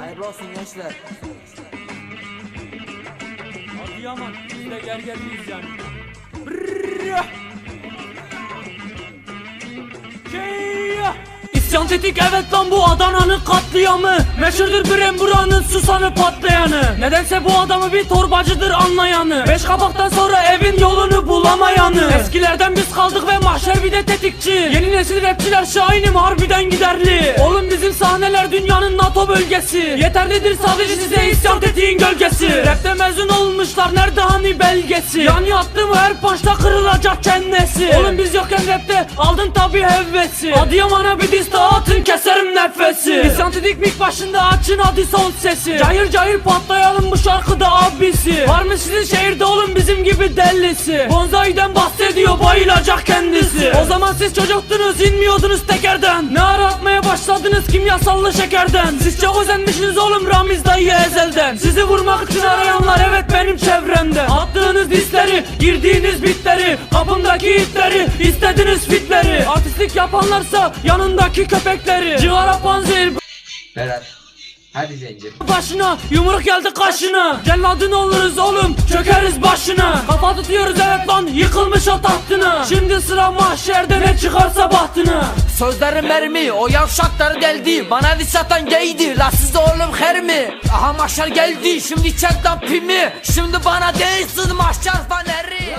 Hayırlı olsun gençler. Adıyaman biz de gergerliyiz yani. İsyan tetik evet lan bu Adana'nın katliamı Meşhurdur Brem buranın susanı patlayanı Nedense bu adamı bir torbacıdır anlayanı Beş kabaktan sonra evin yolunu bulamayanı Eskilerden biz kaldık ve mahşer bir de tetikçi. Yeni nesil rapçiler şahinim harbiden giderli. Oğlum bizim sahneler dünyanın NATO bölgesi. Yeterlidir sadece size isyan tetiğin gölgesi. Rapte mezun olmuşlar nerede hani belgesi? Yani attığım her punchta kırılacak kendisi Oğlum biz yokken rapte aldın tabi hevvesi Adıyaman'a bir diz daha atın keserim nefesi İsyan tetik mik başında açın hadi son sesi. Cayır cayır patlayalım bu şarkıda abisi. Var mı sizin şehirde oğlum bizim gibi dellisi? Bonzai'den bahsediyor bayılacak kendisi. O zaman siz çocuktunuz inmiyordunuz tekerden. Ne ara atmaya başladınız kimyasallı şekerden? Siz çok özenmişsiniz oğlum Ramiz dayı ezelden. Sizi vurmak için arayanlar evet benim çevremde Attığınız disleri girdiğiniz bitleri Kapımdaki itleri istediniz fitleri. Artistlik yapanlarsa yanındaki köpekleri. Cigara panzehir Berat. Hadi zencir. başına Yumruk geldi kaşına. Celladın oluruz oğlum çökeriz başına. Kafa tutuyoruz evet lan yıkılmış o tahtına Şimdi sıra mahşerde ne çıkarsa bahtına. Sözlerim mermi o yavşakları deldi. Bana diş atan gaydi la siz de oğlum her mi? Aha mahşer geldi. Şimdi çek lan pimi Şimdi bana değilsiz mahşer faneri